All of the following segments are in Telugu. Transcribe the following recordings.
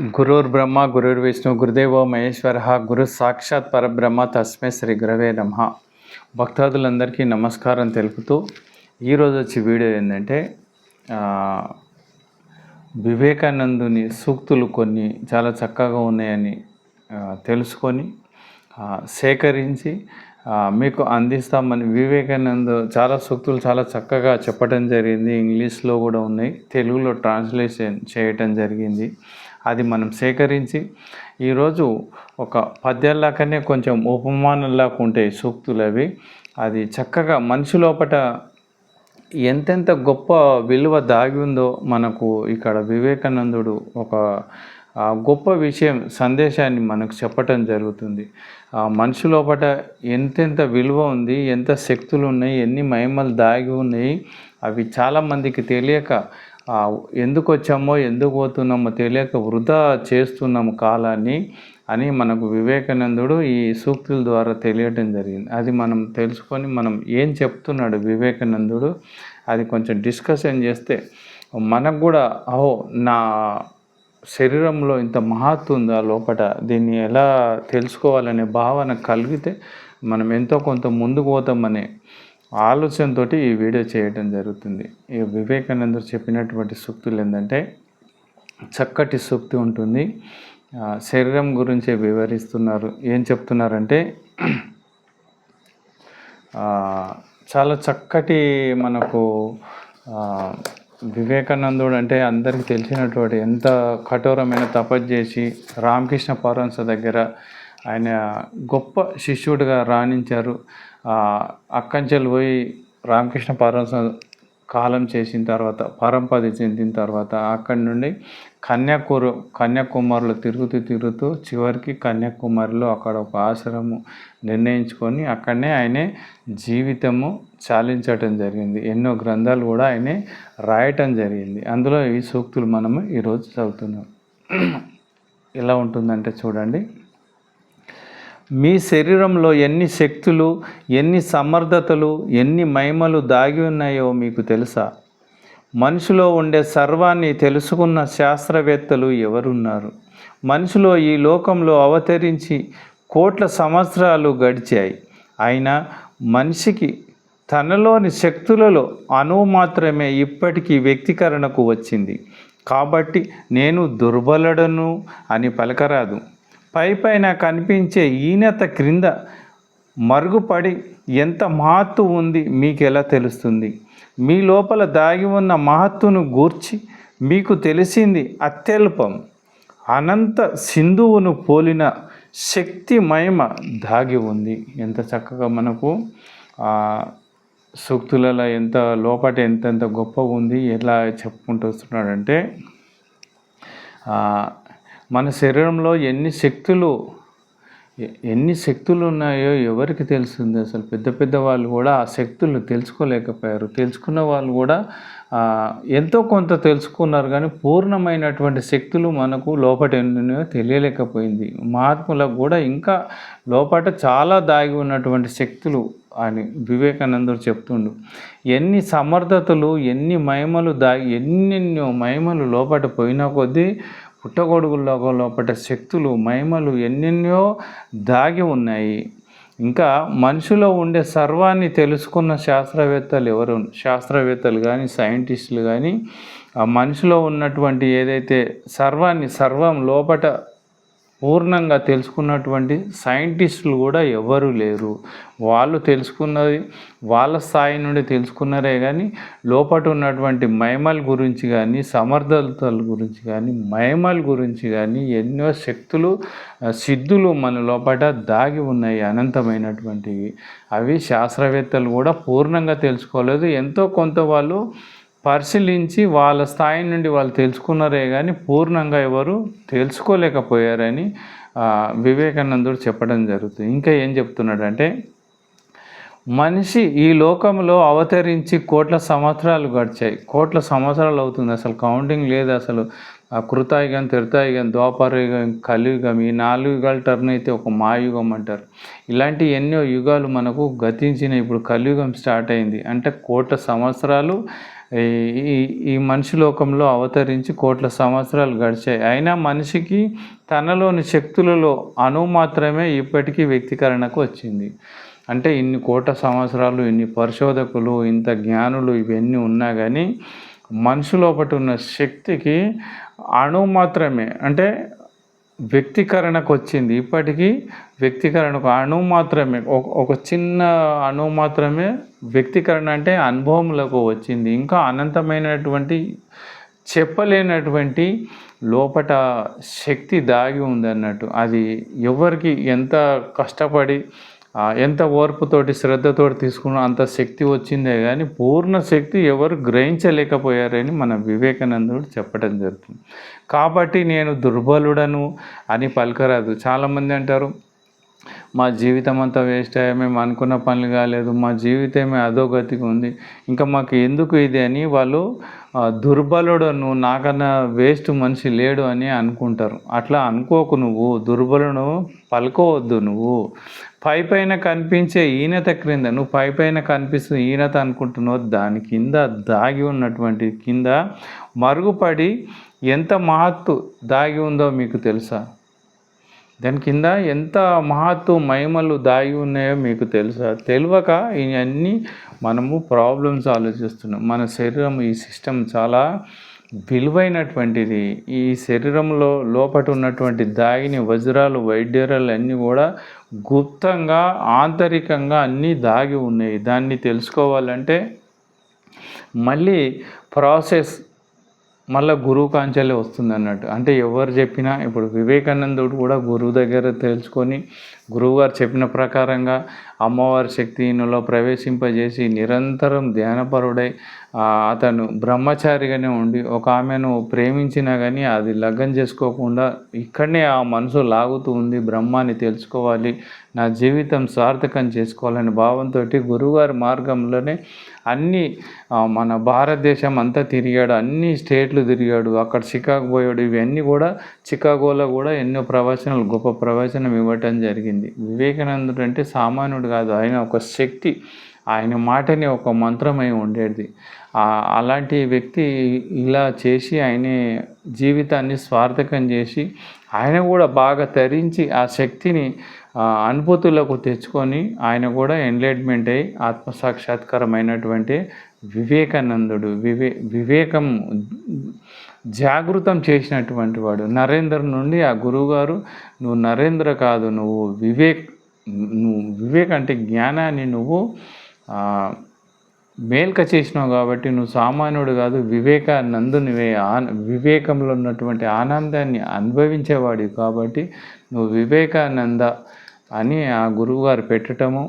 గురుర్ బ్రహ్మ గురుర్ విష్ణు గురుదేవో మహేశ్వర గురు సాక్షాత్ పరబ్రహ్మ తస్మే శ్రీ గురవే నమ. భక్తాదులందరికీ నమస్కారం తెలుపుతూ ఈరోజు వచ్చి వీడియో ఏంటంటే వివేకానందుని సూక్తులు కొన్ని చాలా చక్కగా ఉన్నాయని తెలుసుకొని సేకరించి మీకు అందిస్తామని వివేకానందు చాలా సూక్తులు చాలా చక్కగా చెప్పడం జరిగింది. ఇంగ్లీష్లో కూడా ఉన్నాయి. తెలుగులో ట్రాన్స్లేషన్ చేయటం జరిగింది. అది మనం సేకరించి ఈరోజు ఒక పద్యాల్లాకనే కొంచెం ఉపమానంలాగా ఉంటాయి సూక్తులు అవి. అది చక్కగా మనిషి లోపట ఎంతెంత గొప్ప విలువ దాగి ఉందో మనకు ఇక్కడ వివేకానందుడు ఒక గొప్ప విషయం సందేశాన్ని మనకు చెప్పటం జరుగుతుంది. ఆ మనిషి లోపల ఎంతెంత విలువ ఉంది ఎంత శక్తులు ఉన్నాయి ఎన్ని మహిమలు దాగి ఉన్నాయి అవి చాలామందికి తెలియక ఎందుకు వచ్చామో ఎందుకు పోతున్నామో తెలియక వృధా చేస్తున్నాము కాలాన్ని అని మనకు వివేకానందుడు ఈ సూక్తుల ద్వారా తెలియటం జరిగింది. అది మనం తెలుసుకొని మనం ఏం చెప్తున్నాడు వివేకానందుడు అది కొంచెం డిస్కషన్ చేస్తే మనకు కూడా అహో నా శరీరంలో ఇంత మహత్తు ఉందా లోపట? దీన్ని ఎలా తెలుసుకోవాలనే భావన కలిగితే మనం ఎంతో కొంత ముందుకు పోతామనే ఆలోచనతో ఈ వీడియో చేయడం జరుగుతుంది. ఈ వివేకానందుడు చెప్పినటువంటి సూక్తులు ఏంటంటే చక్కటి సూక్తి ఉంటుంది. శరీరం గురించి వివరిస్తున్నారు. ఏం చెప్తున్నారంటే చాలా చక్కటి మనకు వివేకానందుడు అంటే అందరికీ తెలిసినటువంటి ఎంత కఠోరమైన తపస్సు చేసి రామకృష్ణ పరమహంస దగ్గర ఆయన గొప్ప శిష్యుడిగా రాణించారు. అక్కంచెలు పోయి రామకృష్ణ పరమహంస కాలం చేసిన తర్వాత పరంపది చెందిన తర్వాత అక్కడి నుండి కన్యాకురు కన్యాకుమారిలో తిరుగుతూ తిరుగుతూ చివరికి కన్యాకుమారిలో అక్కడ ఒక ఆశ్రమం నిర్ణయించుకొని అక్కడనే ఆయనే జీవితము చాలించటం జరిగింది. ఎన్నో గ్రంథాలు కూడా ఆయనే రాయటం జరిగింది. అందులో ఈ సూక్తులు మనము ఈరోజు చదువుతున్నాం. ఎలా ఉంటుందంటే చూడండి. మీ శరీరంలో ఎన్ని శక్తులు ఎన్ని సమర్థతలు ఎన్ని మహిమలు దాగి ఉన్నాయో మీకు తెలుసా? మనిషిలో ఉండే సర్వాన్ని తెలుసుకున్న శాస్త్రవేత్తలు ఎవరున్నారు? మనిషిలో ఈ లోకంలో అవతరించి కోట్ల సంవత్సరాలు గడిచాయి. అయినా మనిషికి తనలోని శక్తులలో అణువు మాత్రమే ఇప్పటికీ వ్యక్తీకరణకు వచ్చింది. కాబట్టి నేను దుర్బలడను అని పలకరాదు. పై పైన కనిపించే ఈనత క్రింద మరుగుపడి ఎంత మహత్తు ఉంది మీకు ఎలా తెలుస్తుంది? మీ లోపల దాగి ఉన్న మహత్తును గూర్చి మీకు తెలిసింది అత్యల్పం. అనంత సింధువును పోలిన శక్తి మహిమ దాగి ఉంది. ఎంత చక్కగా మనకు సూక్తులలో ఎంత లోపట ఎంతెంత గొప్పగా ఉంది ఎలా చెప్పుకుంటూ వస్తున్నాడంటే మన శరీరంలో ఎన్ని శక్తులు ఎన్ని శక్తులు ఉన్నాయో ఎవరికి తెలుస్తుంది? అసలు పెద్ద పెద్ద వాళ్ళు కూడా ఆ శక్తులు తెలుసుకోలేకపోయారు. తెలుసుకున్న వాళ్ళు కూడా ఎంతో కొంత తెలుసుకున్నారు కానీ పూర్ణమైనటువంటి శక్తులు మనకు లోపట ఎన్నో తెలియలేకపోయింది. మహాత్ములకు కూడా ఇంకా లోపట చాలా దాగి ఉన్నటువంటి శక్తులు అని వివేకానందుడు చెప్తుండు. ఎన్ని సమర్థతలు ఎన్ని మహిమలు దాగి ఎన్నెన్నో మహిమలు లోపట పోయిన కొద్దీ పుట్టగొడుగుల్లో లోపట శక్తులు మహిమలు ఎన్నెన్నో దాగి ఉన్నాయి. ఇంకా మనిషిలో ఉండే సర్వాన్ని తెలుసుకున్న శాస్త్రవేత్తలు ఎవరు? శాస్త్రవేత్తలు కానీ సైంటిస్టులు కానీ ఆ మనిషిలో ఉన్నటువంటి ఏదైతే సర్వాన్ని సర్వం లోపట పూర్ణంగా తెలుసుకున్నటువంటి సైంటిస్టులు కూడా ఎవరు లేరు. వాళ్ళు తెలుసుకున్నది వాళ్ళ స్థాయి నుండి తెలుసుకున్నారే కానీ లోపట ఉన్నటువంటి మహిమల గురించి కానీ సమర్థతల గురించి కానీ మహిమల గురించి కానీ ఎన్నో శక్తులు సిద్ధులు మన లోపట దాగి ఉన్నాయి అనంతమైనటువంటివి. అవి శాస్త్రవేత్తలు కూడా పూర్ణంగా తెలుసుకోలేదు. ఎంతో కొంత వాళ్ళు పరిశీలించి వాళ్ళ స్థాయి నుండి వాళ్ళు తెలుసుకున్నారే కానీ పూర్ణంగా ఎవరు తెలుసుకోలేకపోయారని వివేకానందుడు చెప్పడం జరుగుతుంది. ఇంకా ఏం చెప్తున్నాడంటే మనిషి ఈ లోకంలో అవతరించి కోట్ల సంవత్సరాలు గడిచాయి. కోట్ల సంవత్సరాలు అవుతుంది. అసలు కౌంటింగ్ లేదు అసలు. కృతాయుగం తిరుతాయుగం ద్వాపరయుగం కలియుగం ఈ నాలుగు యుగాల టర్న్ అయితే ఒక మాయుగం అంటారు. ఇలాంటి ఎన్నో యుగాలు మనకు గతించిన ఇప్పుడు కలియుగం స్టార్ట్ అయింది. అంటే కోట్ల సంవత్సరాలు ఈ ఈ- మనిషి లోకంలో అవతరించి కోట్ల సంవత్సరాలు గడిచాయి. అయినా మనిషికి తనలోని శక్తులలో అణువు మాత్రమే ఇప్పటికీ వ్యక్తీకరణకు వచ్చింది. అంటే ఇన్ని కోట్ల సంవత్సరాలు ఇన్ని పరిశోధకులు ఇంత జ్ఞానులు ఇవన్నీ ఉన్నా కానీ మనిషి లోపట ఉన్న శక్తికి అణువు మాత్రమే అంటే వ్యక్తీకరణకు వచ్చింది ఇప్పటికీ వ్యక్తీకరణకు అణువు మాత్రమే ఒక ఒక చిన్న అణువు మాత్రమే వ్యక్తీకరణ అంటే అనుభవంలోకి వచ్చింది. ఇంకా అనంతమైనటువంటి చెప్పలేనటువంటి లోపట శక్తి దాగి ఉందన్నట్టు. అది ఎవరికి ఎంత కష్టపడి ఎంత ఓర్పుతోటి శ్రద్ధతోటి తీసుకున్న అంత శక్తి వచ్చిందే కానీ పూర్ణ శక్తి ఎవరు గ్రహించలేకపోయారని మన వివేకానందుడు చెప్పడం జరుగుతుంది. కాబట్టి నేను దుర్బలుడను అని పలకరాదు. చాలామంది అంటారు మా జీవితం అంతా వేస్ట్ అయ్యా మేము అనుకున్న పనులు కాలేదు మా జీవితమే అధోగతిగా ఉంది. ఇంకా మాకు ఎందుకు ఇది? అని వాళ్ళు దుర్బలుడను దుర్బలుడు నువ్వు నాకన్నా వేస్ట్ మనిషి లేడు అని అనుకుంటారు. అట్లా అనుకోకు నువ్వు దుర్బలును పలుకోవద్దు నువ్వు. పై పైన కనిపించే ఈనత క్రింద నువ్వు పై పైన కనిపిస్తున్న ఈనత అనుకుంటున్నావు దాని కింద దాగి ఉన్నటువంటి కింద మరుగుపడి ఎంత మహత్తు దాగి ఉందో మీకు తెలుసా? దాని కింద ఎంత మహత్తు మహిమలు దాగి ఉన్నాయో మీకు తెలుసా? తెలియక ఇవన్నీ మనము ప్రాబ్లమ్స్ ఆలోచిస్తున్నాం మన శరీరం ఈ సిస్టమ్ చాలా విలువైనటువంటిది. ఈ శరీరంలో లోపట ఉన్నటువంటి దాగిని వజ్రాలు వైద్యరాలు అన్నీ కూడా గుప్తంగా ఆంతరికంగా అన్నీ దాగి ఉన్నాయి. దాన్ని తెలుసుకోవాలంటే మళ్ళీ ప్రాసెస్ మళ్ళీ గురువు కాంచెలే వస్తుంది అన్నట్టు అంటే ఎవరు చెప్పినా ఇప్పుడు వివేకానందుడు కూడా గురువు దగ్గర తెలుసుకొని గురువుగారు చెప్పిన ప్రకారంగా అమ్మవారి శక్తిలో ప్రవేశింపజేసి నిరంతరం ధ్యానపరుడై అతను బ్రహ్మచారిగానే ఉండి ఒక ఆమెను ప్రేమించినా కానీ అది లగ్గం చేసుకోకుండా ఇక్కడనే ఆ మనసు లాగుతూ ఉంది. బ్రహ్మాన్ని తెలుసుకోవాలి. నా జీవితం సార్థకం చేసుకోవాలనే భావంతో గురువుగారి మార్గంలోనే అన్ని మన భారతదేశం అంతా తిరిగాడు. అన్ని స్టేట్లు తిరిగాడు. అక్కడ చికాగో పోయాడు. ఇవన్నీ కూడా చికాగోలో కూడా ఎన్నో ప్రవచనాలు గొప్ప ప్రవచనం ఇవ్వటం జరిగింది. వివేకానందుడు అంటే సామాన్యుడు కాదు ఆయన ఒక శక్తి. ఆయన మాటని ఒక మంత్రమై ఉండేది. అలాంటి వ్యక్తి ఇలా చేసి ఆయన జీవితాన్ని స్వార్థకం చేసి ఆయన కూడా బాగా తరించి ఆ శక్తిని అనుభూతులకు తెచ్చుకొని ఆయన కూడా ఎన్లైట్మెంట్ అయి ఆత్మసాక్షాత్కారమైనటువంటి వివేకానందుడు. వివే వివేకం జాగృతం చేసినటువంటి వాడు. నరేంద్ర నుండి ఆ గురువుగారు నువ్వు నరేంద్ర కాదు నువ్వు వివేక్ నువ్వు వివేక్ అంటే జ్ఞానాన్ని నువ్వు మేల్క చేసినావు కాబట్టి నువ్వు సామాన్యుడు కాదు వివేకానందునివే ఆన్ వివేకంలో ఉన్నటువంటి ఆనందాన్ని అనుభవించేవాడివి కాబట్టి నువ్వు వివేకానంద అని ఆ గురువుగారు పెట్టడము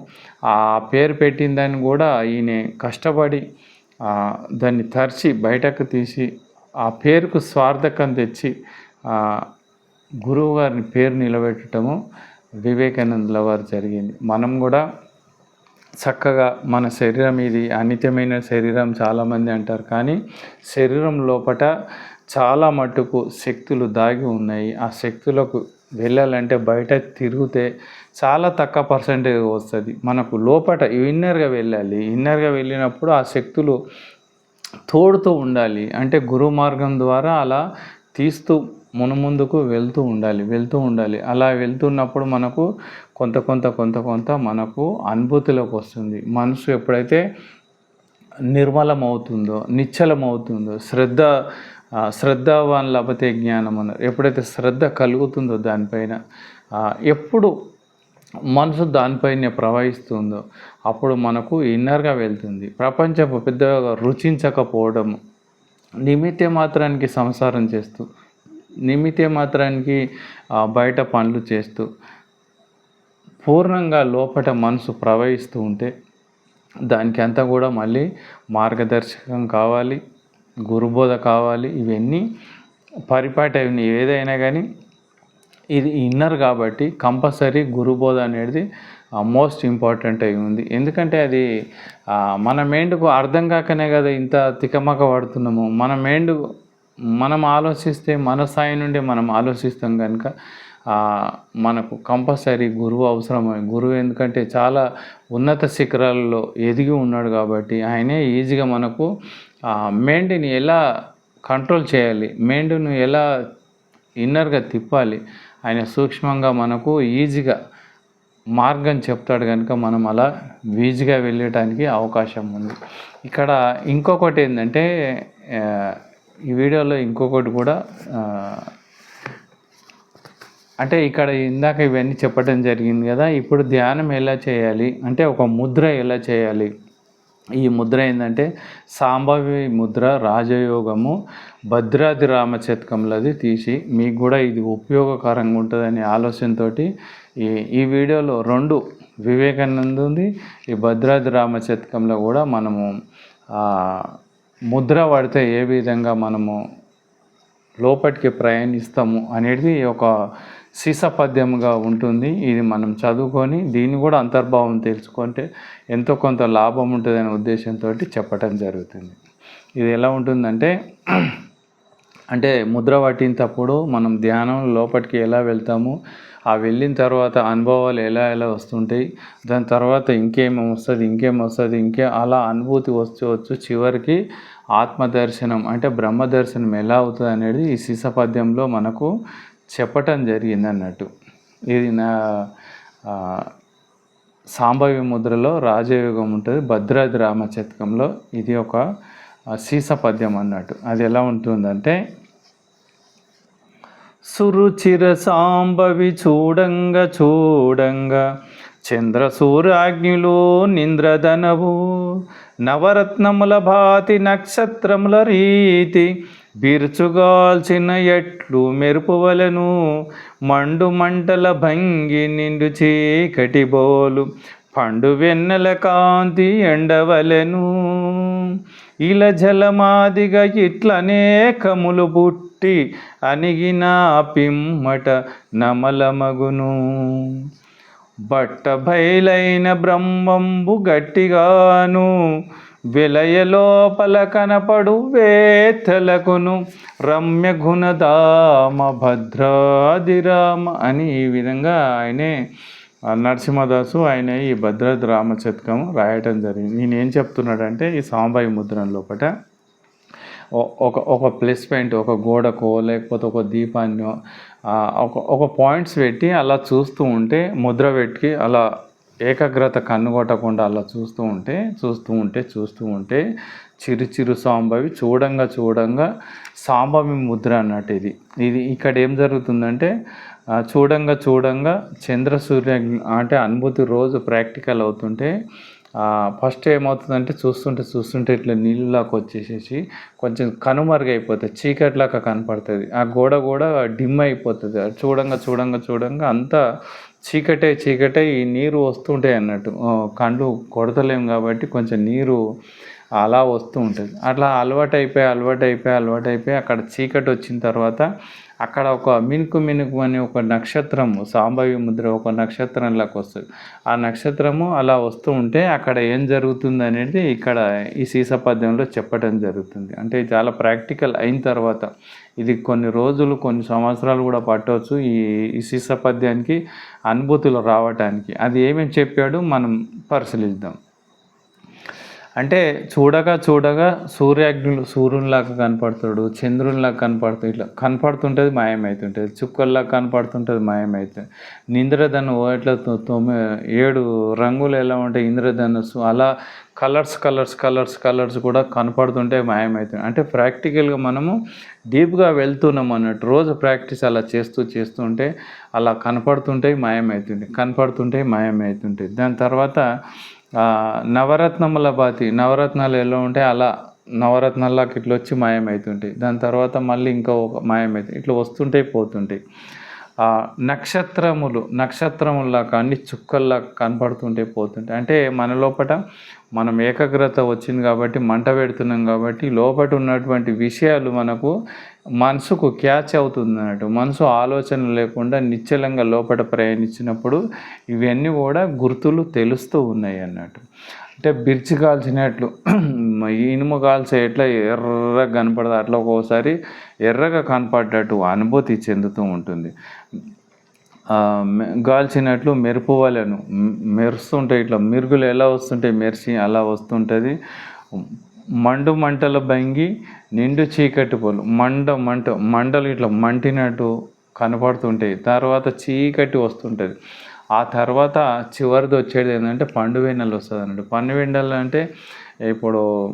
ఆ పేరు పెట్టిన దాన్ని కూడా ఈయన కష్టపడి దాన్ని తరిచి బయటకు తీసి ఆ పేరుకు స్వార్థకం తెచ్చి గురువుగారిని గురువు గారిని పేరు నిలబెట్టడము వివేకానందుల వారు జరిగింది. మనం కూడా చక్కగా మన శరీరం ఇది అనిత్యమైన శరీరం చాలామంది అంటారు. కానీ శరీరం లోపట చాలా మట్టుకు శక్తులు దాగి ఉన్నాయి. ఆ శక్తులకు వెళ్ళాలంటే బయట తిరిగితే చాలా తక్కువ పర్సంటేజ్ వస్తుంది. మనకు లోపట ఇన్నర్గా వెళ్ళాలి. ఇన్నర్గా వెళ్ళినప్పుడు ఆ శక్తులు తోడుతూ ఉండాలి. అంటే గురు మార్గం ద్వారా అలా తీస్తూ మునుముందుకు వెళ్తూ ఉండాలి వెళ్తూ ఉండాలి. అలా వెళ్తున్నప్పుడు మనకు కొంత కొంత కొంత కొంత మనకు అనుభూతిలోకి వస్తుంది. మనసు ఎప్పుడైతే నిర్మలం అవుతుందో నిశ్చలం అవుతుందో శ్రద్ధ ఆ, శ్రద్ధావాన్ లభతే జ్ఞానం అన్నారు ఎప్పుడైతే శ్రద్ధ కలుగుతుందో దానిపైన ఎప్పుడు మనసు దానిపైనే ప్రవహిస్తుందో అప్పుడు మనకు ఇన్నర్గా వెళ్తుంది. ప్రపంచపు పెద్దగా రుచించకపోవడం నిమిత్త మాత్రానికి సంసారం చేస్తూ నిమిత్తే మాత్రానికి బయట పనులు చేస్తూ పూర్ణంగా లోపట మనసు ప్రవహిస్తూ ఉంటే దానికి అంతా కూడా మళ్ళీ మార్గదర్శకం కావాలి గురుబోధ కావాలి ఇవన్నీ పరిపాటి అవి ఏదైనా కానీ ఇది ఇన్నర్ కాబట్టి కంపల్సరీ గురుబోధ అనేది మోస్ట్ ఇంపార్టెంట్ అయి ఉంది. ఎందుకంటే అది మన మైండ్కు అర్థం కాకనే కదా ఇంత తికమక పడుతున్నాము. మన మైండ్ మనం ఆలోచిస్తే మన స్థాయి నుండి మనం ఆలోచిస్తాం కనుక మనకు కంపల్సరీ గురువు అవసరమే గురువు ఎందుకంటే చాలా ఉన్నత శిఖరాలలో ఎదిగి ఉన్నాడు కాబట్టి ఆయనే ఈజీగా మనకు మైండ్ని ఎలా కంట్రోల్ చేయాలి మైండ్ను ఎలా ఇన్నర్గా తిప్పాలి ఆయన సూక్ష్మంగా మనకు ఈజీగా మార్గం చెప్తాడు కనుక మనం అలా ఈజీగా వెళ్ళటానికి అవకాశం ఉంది. ఇక్కడ ఇంకొకటి ఏంటంటే ఈ వీడియోలో ఇంకొకటి కూడా అంటే ఇక్కడ ఇందాక ఇవన్నీ చెప్పడం జరిగింది కదా ఇప్పుడు ధ్యానం ఎలా చేయాలి? అంటే ఒక ముద్ర ఎలా చేయాలి? ఈ ముద్ర ఏంటంటే సాంబవి ముద్ర రాజయోగము భద్రాది రామచతకంలోది తీసి మీకు కూడా ఇది ఉపయోగకరంగా ఉంటుందనే ఆలోచనతో ఈ ఈ వీడియోలో రెండు వివేకానంద ఉంది ఈ భద్రాది రామచతకంలో కూడా మనము ముద్ర పడితే ఏ విధంగా మనము లోపలికి ప్రయాణిస్తాము అనేది ఒక సీసపద్యంగా ఉంటుంది. ఇది మనం చదువుకొని దీన్ని కూడా అంతర్భావం తెలుసుకుంటే ఎంతో కొంత లాభం ఉంటుందనే ఉద్దేశంతో చెప్పటం జరుగుతుంది. ఇది ఎలా ఉంటుందంటే అంటే ముద్ర పట్టినప్పుడు మనం ధ్యానం లోపలికి ఎలా వెళ్తాము ఆ వెళ్ళిన తర్వాత అనుభవాలు ఎలా ఎలా వస్తుంటాయి దాని తర్వాత ఇంకేం వస్తుంది ఇంకేం వస్తుంది ఇంకే అలా అనుభూతి వస్తూ వచ్చు చివరికి ఆత్మదర్శనం అంటే బ్రహ్మ దర్శనం ఎలా అవుతుంది అనేది ఈ శిశపద్యంలో మనకు చెప్పటం జరిగింది అన్నట్టు ఇది నా సాంభవ్య ముద్రలో రాజయోగం ఉంటుంది భద్రాద్రి రామచతకంలో ఇది ఒక ఆ, సీస పద్యం అన్నట్టు. అది ఎలా ఉంటుందంటే సురుచిర సాంబవి చూడంగా చూడంగా చంద్ర నింద్రధనవు నవరత్నముల భాతి నక్షత్రముల రీతి బిరుచుగాల్చిన ఎట్లు మెరుపువలను మండు మంటల భంగి నిండు చీకటి బోలు పండు వెన్నెల కాంతి ఎండవలెను. ఇల జలమాదిగా ఇట్లనే కములు పుట్టి అనిగిన పిమ్మట నమలమగును. బట్ట భైలైన బ్రహ్మంబు గట్టిగాను విలయ లోపల కనపడు వేత్తలకును రమ్య గుణధామ భద్రాదిరామ అని ఈ విధంగా ఆయనే నరసింహదాసు ఆయన ఈ భద్రాద్రి రామచతకం రాయటం జరిగింది. నేను ఏం చెప్తున్నాడంటే ఈ సాంబాయి ముద్రణ లోపట ఒక ఒక ప్లస్ పాయింట్ ఒక గోడకో లేకపోతే ఒక దీపాన్నో ఒక ఒక పాయింట్స్ పెట్టి అలా చూస్తూ ఉంటే ముద్ర పెట్టి అలా ఏకాగ్రత కన్నుగొట్టకుండా అలా చూస్తూ ఉంటే చూస్తూ ఉంటే చూస్తూ ఉంటే చిరు చిరు సాంబవి చూడంగా చూడంగా సాంబవి ముద్ర అన్నట్టు ఇది. ఇది ఇక్కడ ఏం జరుగుతుందంటే చూడంగా చూడంగా చంద్ర సూర్య అంటే అనుభూతి రోజు ప్రాక్టికల్ అవుతుంటే ఫస్ట్ ఏమవుతుందంటే చూస్తుంటే చూస్తుంటే ఇట్లా నీళ్ళలాగా వచ్చేసేసి కొంచెం కనుమరుగైపోతుంది చీకట్లాగా కనపడుతుంది. ఆ గోడ కూడా డిమ్ అయిపోతుంది. అది చూడంగా చూడంగా చూడంగా అంతా చీకటే చీకటే ఈ నీరు వస్తుంటాయి అన్నట్టు. కండ్లు కళ్ళు కొడతలేం కాబట్టి కొంచెం నీరు అలా వస్తూ ఉంటుంది. అట్లా అలవాటు అయిపోయి అలవాటు అయిపోయి అలవాటు అయిపోయి అక్కడ చీకటి వచ్చిన తర్వాత అక్కడ ఒక మినుకు మినుకు అనే ఒక నక్షత్రము సాంబవి ముద్ర ఒక నక్షత్రంలోకి వస్తుంది. ఆ నక్షత్రము అలా వస్తూ ఉంటే అక్కడ ఏం జరుగుతుంది అనేది ఇక్కడ ఈ సీసపద్యంలో చెప్పడం జరుగుతుంది. అంటే చాలా ప్రాక్టికల్ అయిన తర్వాత ఇది కొన్ని రోజులు కొన్ని సంవత్సరాలు కూడా పట్టవచ్చు ఈ ఈ సీసపద్యానికి అనుభూతులు రావటానికి. అది ఏమేమి చెప్పాడు? మనం పరిశీలిద్దాం. అంటే చూడగా చూడగా సూర్యాగ్నులు సూర్యునిలాగా కనపడతాడు చంద్రునిలాగా కనపడుతుంది ఇట్లా కనపడుతుంటుంది మాయమవుతుంటుంది చుక్కల్లాగా కనపడుతుంటుంది మాయమవుతుంది ఇంద్రధను ఎట్లా తొ- తొమ్మిది ఏడు రంగులు ఎలా ఉంటాయి ఇంద్రధనుసు అలా కలర్స్ కలర్స్ కలర్స్ కలర్స్ కూడా కనపడుతుంటే మాయమవుతుంది అంటే ప్రాక్టికల్గా మనము డీప్గా వెళ్తున్నాం అన్నట్టు రోజు ప్రాక్టీస్ అలా చేస్తూ చేస్తుంటే అలా కనపడుతుంటే మాయమవుతుంటాయి కనపడుతుంటే మాయమవుతుంటాయి దాని తర్వాత నవరత్నముల బాతి నవరత్నాలు ఎలా ఉంటాయి అలా నవరత్నాలకు ఇట్లా వచ్చి మాయమవుతుంటాయి దాని తర్వాత మళ్ళీ ఇంకా ఒక మాయమవుతాయి ఇట్లా వస్తుంటాయి పోతుంటాయి. నక్షత్రములు నక్షత్రముల్లాగా అన్ని చుక్కల్లా కనపడుతుంటే పోతుంటాయి. అంటే మన లోపల మనం ఏకాగ్రత వచ్చింది కాబట్టి మంట పెడుతున్నాం కాబట్టి లోపల ఉన్నటువంటి విషయాలు మనకు మనసుకు క్యాచ్ అవుతుంది అన్నట్టు. మనసు ఆలోచన లేకుండా నిశ్చలంగా లోపల ప్రయాణించినప్పుడు ఇవన్నీ కూడా గుర్తులు తెలుస్తూ ఉన్నాయి అన్నట్టు. అంటే బిర్చి కాల్చినట్లు ఇనుము కాల్చే ఎట్లా ఎర్రగా కనపడదు? అట్లా ఒక్కోసారి ఎర్రగా కనపడ్డట్టు అనుభూతి చెందుతూ ఉంటుంది. గాల్చినట్లు మెరుపు వలెను మెరుస్తుంటాయి ఇట్లా మిరుగులు ఎలా వస్తుంటాయి మెరిసి అలా వస్తుంటుంది. మండు మంటల బంగి నిండు చీకటి పోలు. మండ మంట మంటలు ఇట్లా మంటినట్టు కనపడుతుంటాయి. తర్వాత చీకటి వస్తుంటుంది. ఆ తర్వాత చివరిది వచ్చేది ఏంటంటే పండు వస్తుంది అన్నట్టు. పండు అంటే ఇప్పుడు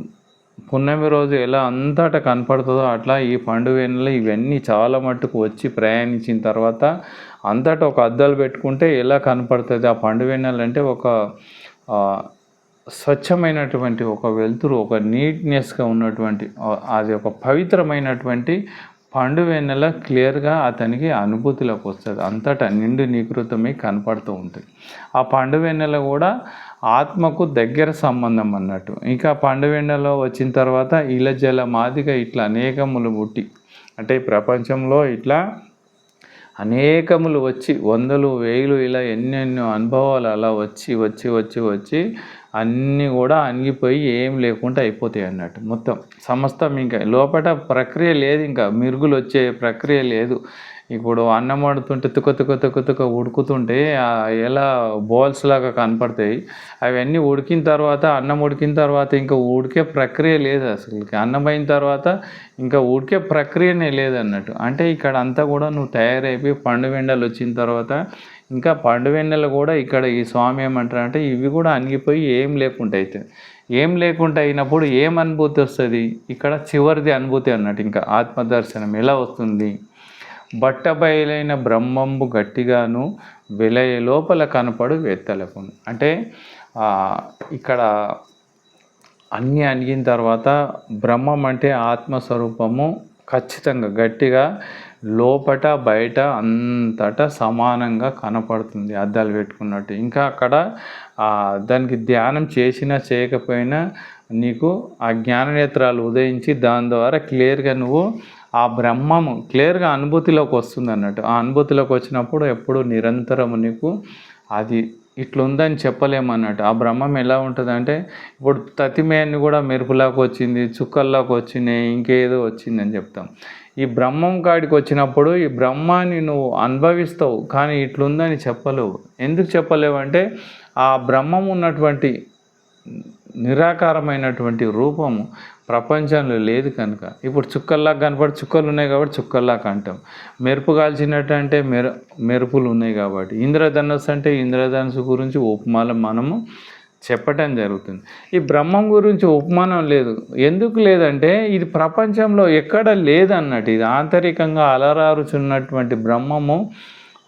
పున్నమి రోజు ఎలా అంతటా కనపడుతుందో అట్లా ఈ పండువెన్నెలు ఇవన్నీ చాలా మట్టుకు వచ్చి ప్రయాణించిన తర్వాత అంతటా ఒక అద్దాలు పెట్టుకుంటే ఎలా కనపడుతుంది? ఆ పండువెన్నెలు అంటే ఒక స్వచ్ఛమైనటువంటి ఒక వెలుతురు ఒక నీట్నెస్గా ఉన్నటువంటి అది ఒక పవిత్రమైనటువంటి పండు వెన్నెల క్లియర్గా అతనికి అనుభూతిలోకి వస్తుంది. అంతటా నిండు నికృతమై కనపడుతూ ఉంటుంది. ఆ పండు వెన్నెల కూడా ఆత్మకు దగ్గర సంబంధం అన్నట్టు. ఇంకా పండు వెన్నెల వచ్చిన తర్వాత ఇల జల మాదిగా ఇట్లా అనేకములు పుట్టి అంటే ప్రపంచంలో ఇట్లా అనేకములు వచ్చి వందలు వేలు ఇలా ఎన్నెన్నో అనుభవాలు అలా వచ్చి వచ్చి వచ్చి వచ్చి అన్నీ కూడా అణిగిపోయి ఏం లేకుండా అయిపోతాయి అన్నట్టు మొత్తం. సమస్తం ఇంకా లోపల ప్రక్రియ లేదు ఇంకా. మిరుగులు వచ్చే ప్రక్రియ లేదు. ఇప్పుడు అన్నం వండుతుంటే తుక తుక తుక తుక ఉడుకుతుంటే ఎలా బాల్స్ లాగా కనపడతాయి. అవన్నీ ఉడికిన తర్వాత అన్నం ఉడికిన తర్వాత ఇంకా ఉడికే ప్రక్రియ లేదు అసలు. అన్నం అయిన తర్వాత ఇంకా ఉడికే ప్రక్రియనే లేదన్నట్టు అంటే ఇక్కడ అంతా కూడా నువ్వు తయారైపోయి పండు వెండలు వచ్చిన తర్వాత ఇంకా పండువెన్నెలు కూడా ఇక్కడ ఈ స్వామి ఏమంటారంటే ఇవి కూడా అణిగిపోయి ఏం లేకుండా అవుతుంది ఏం లేకుండా అయినప్పుడు ఏం అనుభూతి వస్తుంది? ఇక్కడ చివరిది అనుభూతి అన్నట్టు ఇంకా ఆత్మదర్శనం ఎలా వస్తుంది? బట్టబయలైన బ్రహ్మంబు గట్టిగాను విలయ లోపల కనపడు వెత్తలకు అంటే ఇక్కడ అన్నీ అణిగిన తర్వాత బ్రహ్మం అంటే ఆత్మస్వరూపము ఖచ్చితంగా గట్టిగా లోపట బయట అంతటా సమానంగా కనపడుతుంది అద్దాలు పెట్టుకున్నట్టు. ఇంకా అక్కడ దానికి ధ్యానం చేసినా చేయకపోయినా నీకు ఆ జ్ఞాననేత్రాలు ఉదయించి దాని ద్వారా క్లియర్గా నువ్వు ఆ బ్రహ్మము క్లియర్గా అనుభూతిలోకి వస్తుంది అన్నట్టు. ఆ అనుభూతిలోకి వచ్చినప్పుడు ఎప్పుడు నిరంతరము నీకు అది ఇట్లుందని చెప్పలేమన్నట్టు ఆ బ్రహ్మం ఎలా ఉంటుంది అంటే ఇప్పుడు తతిమేన్ని కూడా మెరుపులాగా వచ్చింది చుక్కల్లోకి వచ్చినాయి ఇంకేదో వచ్చిందని చెప్తాం. ఈ బ్రహ్మం కాడికి వచ్చినప్పుడు ఈ బ్రహ్మాన్ని నువ్వు అనుభవిస్తావు కానీ ఇట్లుందని చెప్పలేవు. ఎందుకు చెప్పలేవు అంటే ఆ బ్రహ్మం ఉన్నటువంటి నిరాకారమైనటువంటి రూపము ప్రపంచంలో లేదు కనుక. ఇప్పుడు చుక్కల్లా కనపడి చుక్కలు ఉన్నాయి కాబట్టి చుక్కల్లాగా అంటాం. మెరుపు కాల్చినట్టు అంటే మెరు మెరుపులు ఉన్నాయి కాబట్టి. ఇంద్రధనుస్సు అంటే ఇంద్రధనుసు గురించి ఉపమానం మనము చెప్పటం జరుగుతుంది. ఈ బ్రహ్మం గురించి ఉపమానం లేదు. ఎందుకు లేదంటే ఇది ప్రపంచంలో ఎక్కడ లేదన్నట్టు ఇది ఆంతరికంగా అలరారుచున్నటువంటి బ్రహ్మము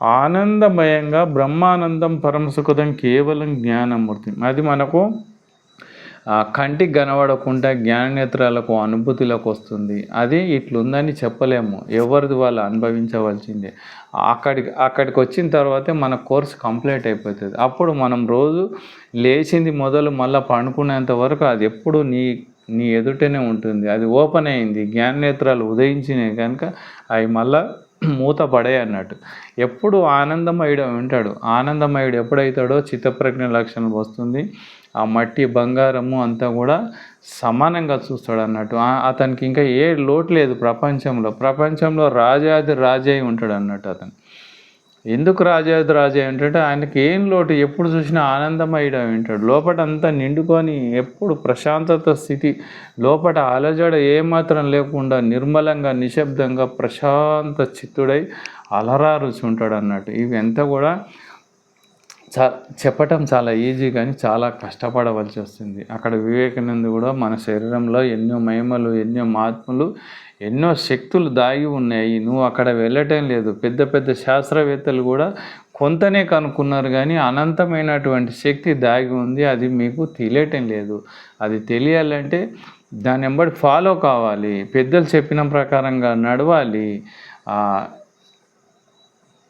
ఆనందమయంగా బ్రహ్మానందం పరమసుఖదం కేవలం జ్ఞానమూర్తి. అది మనకు కంటికి కనబడకుండా జ్ఞాననేత్రాలకు అనుభూతిలోకి వస్తుంది. అది ఇట్లుందని చెప్పలేము. ఎవరిది వాళ్ళు అనుభవించవలసిందే. అక్కడికి అక్కడికి వచ్చిన తర్వాతే మన కోర్స్ కంప్లీట్ అయిపోతుంది. అప్పుడు మనం రోజు లేచింది మొదలు మళ్ళీ పండుకునేంత వరకు అది ఎప్పుడు నీ నీ ఎదుటనే ఉంటుంది. అది ఓపెన్ అయింది. జ్ఞాననేత్రాలు ఉదయించినాయి కనుక అవి మళ్ళీ మూత పడే అన్నట్టు. ఎప్పుడు ఆనందమయుడు ఉంటాడు. ఆనందమయుడు ఎప్పుడైతాడో చిత్తప్రజ్ఞ లక్షణం వస్తుంది. ఆ మట్టి బంగారము అంతా కూడా సమానంగా చూస్తాడు అన్నట్టు అతనికి ఇంకా ఏ లోటు లేదు ప్రపంచంలో. ప్రపంచంలో రాజాది రాజే ఉంటాడు అన్నట్టు అతను. ఎందుకు రాజాది రాజే ఏంటంటే ఆయనకి ఏం లోటు? ఎప్పుడు చూసినా ఆనందమయ్యడం ఉంటాడు. లోపట అంతా నిండుకొని ఎప్పుడు ప్రశాంతత స్థితి లోపట అలజడ ఏమాత్రం లేకుండా నిర్మలంగా నిశ్శబ్దంగా ప్రశాంత చిత్తుడై అలరారుచుంటాడు అన్నట్టు ఇవి ఎంత కూడా చా చెప్పటం చాలా ఈజీ కానీ చాలా కష్టపడవలసి వస్తుంది. అక్కడ వివేకానంద కూడా మన శరీరంలో ఎన్నో మహిమలు ఎన్నో మహాత్ములు ఎన్నో శక్తులు దాగి ఉన్నాయి. నువ్వు అక్కడ వెళ్ళటం లేదు. పెద్ద పెద్ద శాస్త్రవేత్తలు కూడా కొంతనే కనుక్కున్నారు కానీ అనంతమైనటువంటి శక్తి దాగి ఉంది. అది మీకు తెలియటం లేదు. అది తెలియాలంటే దాని వెంబడి ఫాలో కావాలి. పెద్దలు చెప్పిన ప్రకారంగా నడవాలి.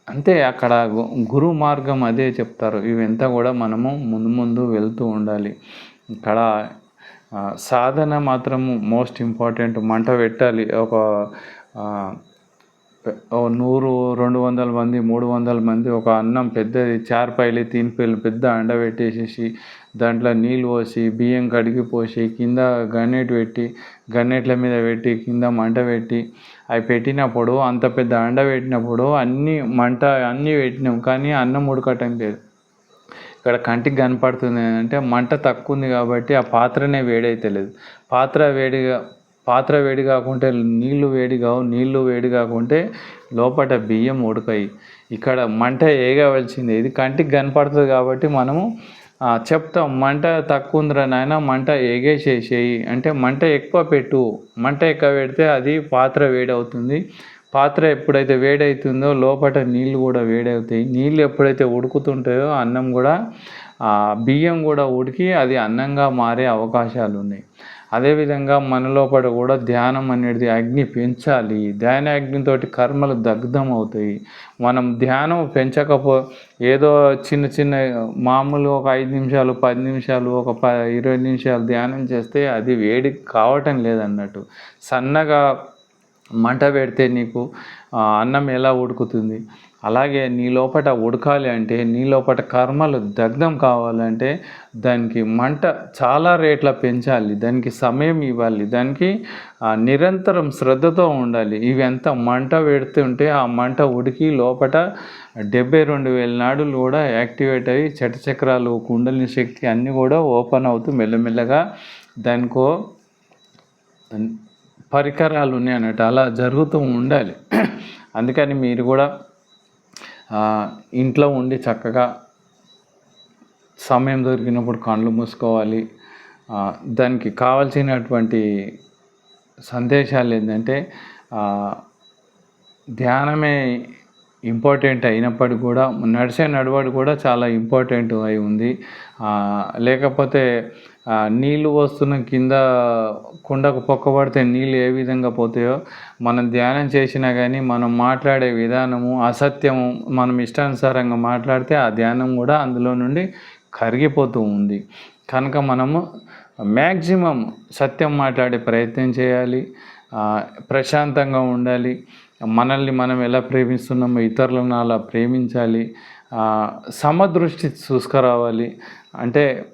అంతే అక్కడ గురు మార్గం అదే చెప్తారు. ఇవంతా కూడా మనము ముందు ముందు వెళ్తూ ఉండాలి. ఇక్కడ సాధన మాత్రము మోస్ట్ ఇంపార్టెంట్ మంట పెట్టాలి. ఒక నూరు రెండు వందల మంది మూడు వందల మంది ఒక అన్నం పెద్దది చార్పాయలు తీనిపల్లి పెద్ద అండ పెట్టేసేసి దాంట్లో నీళ్ళు పోసి బియ్యం కడిగి పోసి కింద గన్నెట్ పెట్టి గన్నెట్ల మీద పెట్టి కింద మంట పెట్టి అవి పెట్టినప్పుడు అంత పెద్ద అండ పెట్టినప్పుడు అన్నీ మంట అన్నీ పెట్టినాం కానీ అన్నం ఉడకటం లేదు. ఇక్కడ కంటికి కనపడుతుంది అంటే మంట తక్కువ ఉంది కాబట్టి ఆ పాత్రనే వేడైతే లేదు. పాత్ర వేడిగా పాత్ర వేడి కాకుంటే నీళ్ళు వేడి కావు నీళ్ళు వేడి కాకుంటే లోపల బియ్యం ఉడకాయి. ఇక్కడ మంట ఏగవలసింది. ఇది కంటికి కనపడుతుంది కాబట్టి మనము చెప్తాం మంట తక్కువ ఉందిరా నాయన మంట ఎగేసేసేయి అంటే మంట ఎక్కువ పెట్టు. మంట ఎక్కువ పెడితే అది పాత్ర వేడవుతుంది. పాత్ర ఎప్పుడైతే వేడవుతుందో లోపల నీళ్ళు కూడా వేడవుతాయి. నీళ్ళు ఎప్పుడైతే ఉడుకుతుంటాయో అన్నం కూడా బియ్యం కూడా ఉడికి అది అన్నంగా మారే అవకాశాలు ఉన్నాయి అదేవిధంగా మన లోపల కూడా ధ్యానం అనేది అగ్ని పెంచాలి. ధ్యాన అగ్నితోటి కర్మలు దగ్ధం అవుతాయి. మనం ధ్యానం పెంచకపో ఏదో చిన్న చిన్న మామూలు ఒక ఐదు నిమిషాలు పది నిమిషాలు ఒక ప ఇరవై నిమిషాలు ధ్యానం చేస్తే అది వేడి కావటం లేదన్నట్టు. సన్నగా మంట పెడితే నీకు అన్నం ఎలా ఉడుకుతుంది? అలాగే నీ లోపట ఉడకాలి అంటే నీ లోపట కర్మలు దగ్ధం కావాలంటే దానికి మంట చాలా రేట్ల పెంచాలి. దానికి సమయం ఇవ్వాలి. దానికి నిరంతరం శ్రద్ధతో ఉండాలి. ఇవి ఎంత మంట పెడుతుంటే ఆ మంట ఉడికి లోపట డెబ్బై రెండు వేల నాడులు కూడా యాక్టివేట్ అయ్యి చటచక్రాలు కుండలిని శక్తి అన్నీ కూడా ఓపెన్ అవుతూ మెల్లమెల్లగా దానికో పరికరాలు ఉన్నాయి అన్నట్టు అలా జరుగుతూ ఉండాలి. అందుకని మీరు కూడా ఇంట్లో ఉండి చక్కగా సమయం దొరికినప్పుడు కళ్ళు మూసుకోవాలి. దానికి కావాల్సినటువంటి సందేశాలు ఏంటంటే ధ్యానమే ఇంపార్టెంట్ అయినప్పటికీ కూడా నడిచే నడవడి కూడా చాలా ఇంపార్టెంట్ అయి ఉంది. లేకపోతే నీళ్ళు వస్తున్న కింద కుండకు పొక్కబడితే నీళ్ళు ఏ విధంగా పోతాయో మనం ధ్యానం చేసినా కానీ మనం మాట్లాడే విధానము అసత్యము మనం ఇష్టానుసారంగా మాట్లాడితే ఆ ధ్యానం కూడా అందులో నుండి కరిగిపోతూ ఉంది. కనుక మనము మ్యాక్సిమం సత్యం మాట్లాడే ప్రయత్నం చేయాలి. ప్రశాంతంగా ఉండాలి. మనల్ని మనం ఎలా ప్రేమిస్తున్నామో ఇతరులను అలా ప్రేమించాలి. సమదృష్టి చూసుకురావాలి. అంటే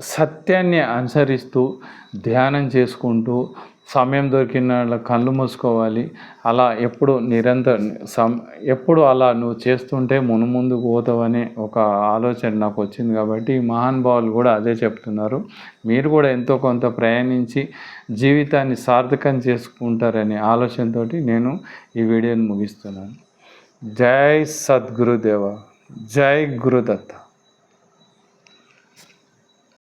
సత్యాన్ని అనుసరిస్తూ ధ్యానం చేసుకుంటూ సమయం దొరికిన కళ్ళు మూసుకోవాలి. అలా ఎప్పుడు నిరంతరం సం ఎప్పుడు అలా నువ్వు చేస్తుంటే మునుముందుకు పోతావనే ఒక ఆలోచన నాకు వచ్చింది కాబట్టి ఈ మహానుభావులు కూడా అదే చెప్తున్నారు. మీరు కూడా ఎంతో కొంత ప్రయాణించి జీవితాన్ని సార్థకం చేసుకుంటారనే ఆలోచనతోటి నేను ఈ వీడియోని ముగిస్తున్నాను. జై సద్గురుదేవ జై గురుదత్త.